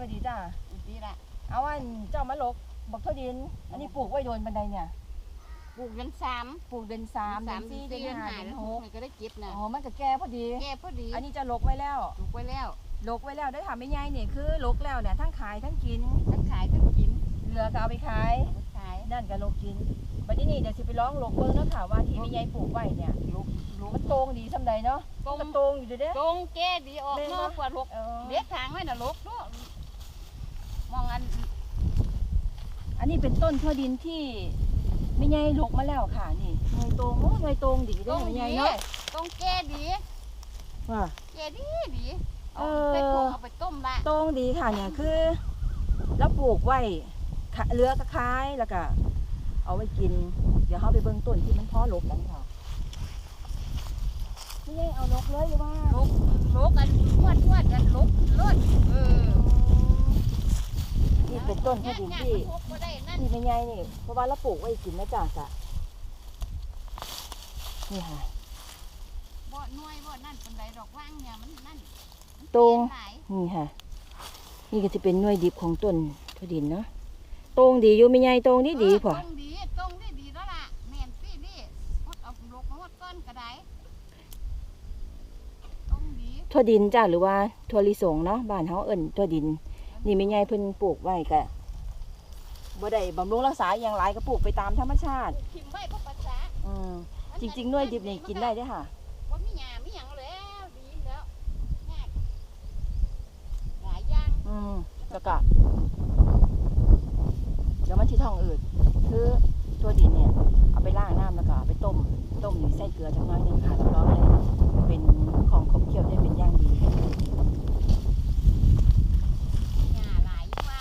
สวัสดีจ้าดีละเอาอันเจ้ามาลกบอกเท่าดิน อันนี้ปลูกไว้โดนบันไดเนี่ย ปลูกเดือนสามปลูกเดือนสามเดือนสี่เดือนห้าเดือนหกมันก็ได้เก็บนะอ๋อมันก็แก่พอดี แก่พอดี อันนี้จะลกไว้แล้วปลูกไว้แล้วลกไว้แล้วได้ทำไม่ง่ายนี่คือลกแล้วเนี่ยทั้งขายทั้งกิน ทั้งขายทั้งกิน เหลือก็เอาไปขายเอาไปขายนั่นก็ลกกินบัดนี้นี่เดี๋ยวสิไปร้องลกเบิ่งเนาะค่ะว่าที่แม่ยายปลูกไว้เนี่ยลูกลูกมันโตรงดีสำใดเนาะตรงมันโตรงอยู่เด้อเด้ตรงแก่ดีออกเล่นเนาะปะกว่าลูกเออเด็ดทางไว้น่ะลูกเนาะ มองอัน อันนี้เป็นต้นทั่วดินที่แม่ยายลกมาแล้วค่ะ นี่หน่วยโตรงโอ้หน่วยโตรงดีตรเด้องแม่ดียายเนาะตรงแก่ดีว่า แก่ดีดีเอาเออใส่ถุงเอาไปต้มละตรงดีค่ะเนี่ยคือแล้วปลูกไว้ขะเรือก็คล้ายแล้วก็ เอาไว้กิน เดี๋ยวเขาไปเบิ่งต้นที่มันเพ่อลกกันค่ะไม่ใช่เอาลกเลยหรือว่าลูกลูกอันทวดทวดอันลูกรถเออนี่เต้นที่ดินที่ที่ไม่ใหญ่นี่เพราะว่าเราปลูกไว้กินนะจ๊ะกะนี่ค่ะบ่หน่วยบ่นั่นเปานใดดอกว่างเนี่ยมันนั่นตรงนี่ค่ะ นี่ก็จะเป็นหน่วยดิบของต้นทุดินเนาะตรงดีอยู่ไม่ใหญ่ตรงดีดีพอตรงดีตรงได้ดีแล้วล่ะแม่นสินี่ฮดเอาลกมาฮดก้นก็ได้ตรงดีทั่วดินจ้าหรือว่าทั่วลิสงเนาะบ้านเฮาเอิ้นทั่วดิน นี่ไม่ใหญ่เพิ่นปลูกไว้ก็บ่ได้บำรุงรักษาอหย่างไรก็ปลูกไปตามธรรมชาติ ทิ่มไว้บ่ภาษาอืมจริงๆหน่วยดิบนี่กินได้เด้อค่ะบ่มีหญ้ามีหยังแล้วดีแล้วยากหลายอย่างอืมแล้วก็เดี๋ยวมันที่ท้องอืดคือตัวดินเนี่ย เอาไปล้างน้ำแล้วก็เอาไปต้ม ต้มนี่ใส่เกลือจักหน้อยหนึงค่ะรับรองเลยเป็นของขบเคี้ยวได้เป็นอย่างดี หญ้าหลายกว่า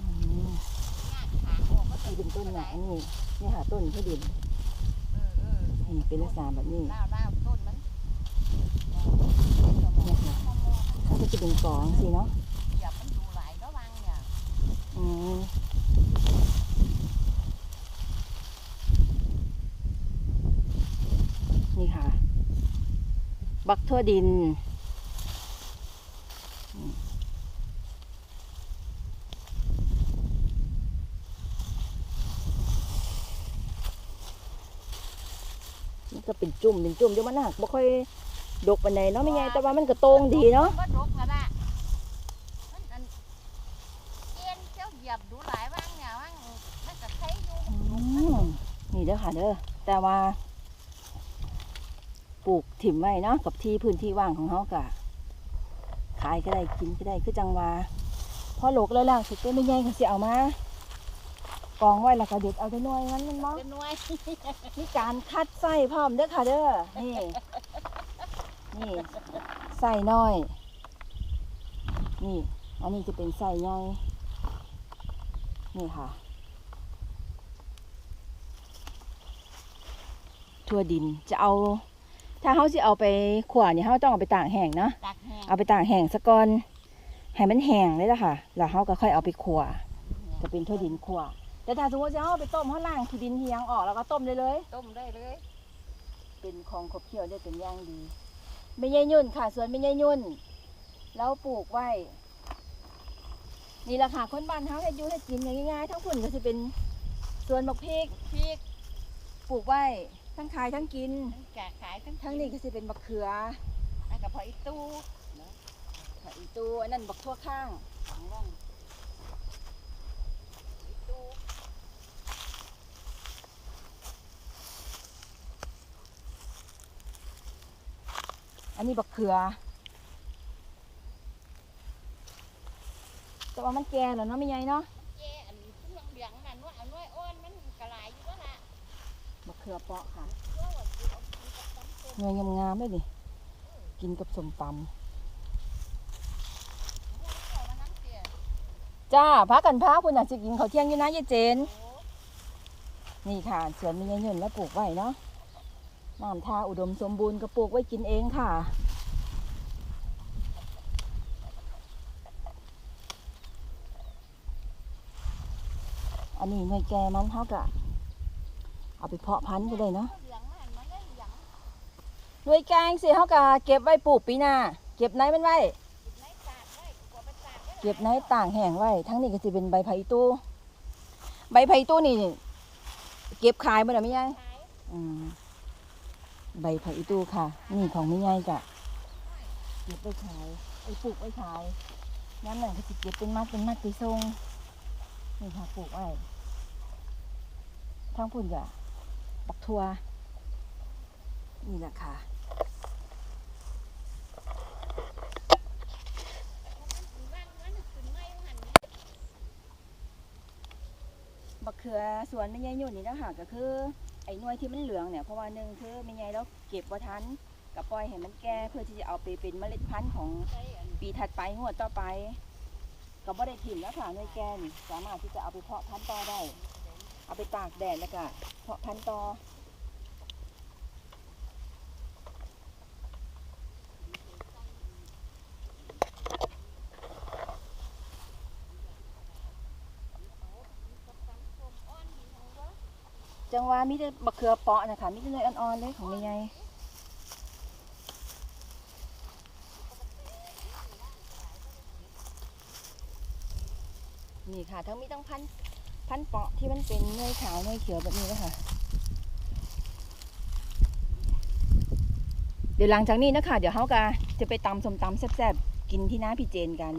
อืม หญ้าขางออกก็ นี่เป็นต้นเนี่ยอันนี้นี่ค่ะต้นที่ดินเออเออนี่เป็นลักษณะแบบนี้ลาวลาวต้นมันเนี่ยค่ะมันก็จะเป็นกองสิเนาะอย่ามันดูหลายระวังเนี่ยอืมนี่ค่ะ บักทั่วดิน ก็เป็นจุ่มเป็นจุ่มเดี๋ยวมันหักบ่ค่อยดกปานใดเนาะไม่ไงแต่ว่ามันก็โตรงดีเนาะบ่ดกนั่นล่ะมันอันเอ็นเจ้าเหยียบดูหลายว่างเนี่ยว่างมันก็ใช้อยู่อืมนี่เด้อค่ะเด้อแต่ว่า ปลูกถิ่มไว้เนาะกับที่พื้นที่ว่างของเขากะขายก็ได้กินก็ได้คือจังว่าพอโหลกแล้วล่ะสุดเต้นไม่ใหญ่ก็สิเอามา กองไว้แล้วก็เด็ดเอาไปหน่วยงั้นมันมั้งเป็นหน่วยมีการคัดไส้พร้อมเด้อค่ะเด้อ นี่ นี่ไส้น้อย นี่ อันนี้จะเป็นไส้ใหญ่ นี่ค่ะ ทั่วดินจะเอา ถ้าเขาสิเอาไปขวาเนี่ยเขาต้องเอาไปตากแห้งเนาะตักแห้งเอาไปตากแห้งซะก่อน ให้มันแห้งเลยละค่ะ แล้วเขาก็ค่อยเอาไปขวาจะเป็นทั่วดินขวา แต่ถ้าสมมติจะเอาไปต้มเขาล่างที่ดินที่ยังออกแล้วก็ต้มได้เลย ต้มได้เลย เป็นของขบเคี้ยวได้เป็นอย่างดีไม่ใช่ยุ่นค่ะสวนไม่ใช่ยุ่น แล้วปลูกไว้ นี่แหละค่ะคนบ้านเขาให้อยู่ให้กินอย่างง่ายๆทั้งผลก็จะเป็นสวนบักพริกพริก ปลูกไว้ทั้งขายทั้งกิน ทั้งแกะขายทั้งทั้งนี้ก็จะเป็นบักเขืออันกับพออีตู้ผักอีตูอันนั้นบักทั่วข้างของร่อง อันนี้บักเขือ แต่ว่ามันแก่แล้วเนาะไม่ใหญ่เนาะเจอันพุ่งเหลืองๆนั่นว่าอันน้อยอ้อนมันกระหลายอยู่แล้วล่ะบักเขือเปาะค่ะเพราะว่าสิเอากินกับตำส้มเงยงามๆเลยนี่กินกับสมตเอามาน้ำเสียำจ้าพักกันพักคุณอาจจะกินข้าวเที่ยงอยู่นะยายเจน โอ้ นี่ค่ะสวนมีเงินยนแล้วปลูกไว้เนาะ น้ำทาอุดมสมบูรณ์ก็ปลูกไว้กินเองค่ะ อันนี้หน่วยแกมันเท่ากับเอาไปเพาะพันธุ์ก็ได้เนาะเหลืองมันมันได้เหลืองหน่วยแกงสิเท่ากับเก็บไว้ปลูกปีหน้า เก็บไหนมันไว้ เก็บในต่างแห้งไว้ ทั้งนี้ก็จะเป็นใบไผ่ตู้ ใบไผ่ตู้นี่ เก็บขายบ่ได้ไหมยายขายอืม ใบไผ่ตู้ค่ะ นี่ของไม่ยายจ้ะเก็บไปขายไอ้ปลูกไว้ขายน้ำหนังก็จะเก็บเป็นมัดเป็นมัดไปส่งนี่ค่ะปลูกไว้ทั้งพุ่นจ้ะบักทัวนี่แหละค่ะบักเขือสวนแม่ยายยุ่นนี่นะคะก็คือ ไอ้หน่วยที่มันเหลืองเนี่ยเพราะว่าหนึ่งคือม่ยายแล้วเก็บว่าทันกับปล่อยให้มันแก่เพื่อที่จะเอาไปเป็นเมล็ดพันธุ์ของปีถัดไปงวดต่อไปก็บ่ได้ถิ่มแล้วค่ะหน่วยแกนสามารถที่จะเอาไปเพาะพันธุ์ต่อได้ เอาไปตากแดดแล้วก็เพาะพันธุ์ต่อ จังหวะมีแต่บักเขือเปาะนะคะมีแต่หน่วยอ่อนๆเลยของแม่ยายนี่ค่ะ ทั้งมีทั้งพันพันเปาะที่มันเป็นเนยขาวเนยเขียวแบบนี้นะคะเดี๋ยวหลังจากนี้นะคะเดี๋ยวเขาก็จะไปตำส้มตำแซ่บๆกินที่น้าพี่เจนกัน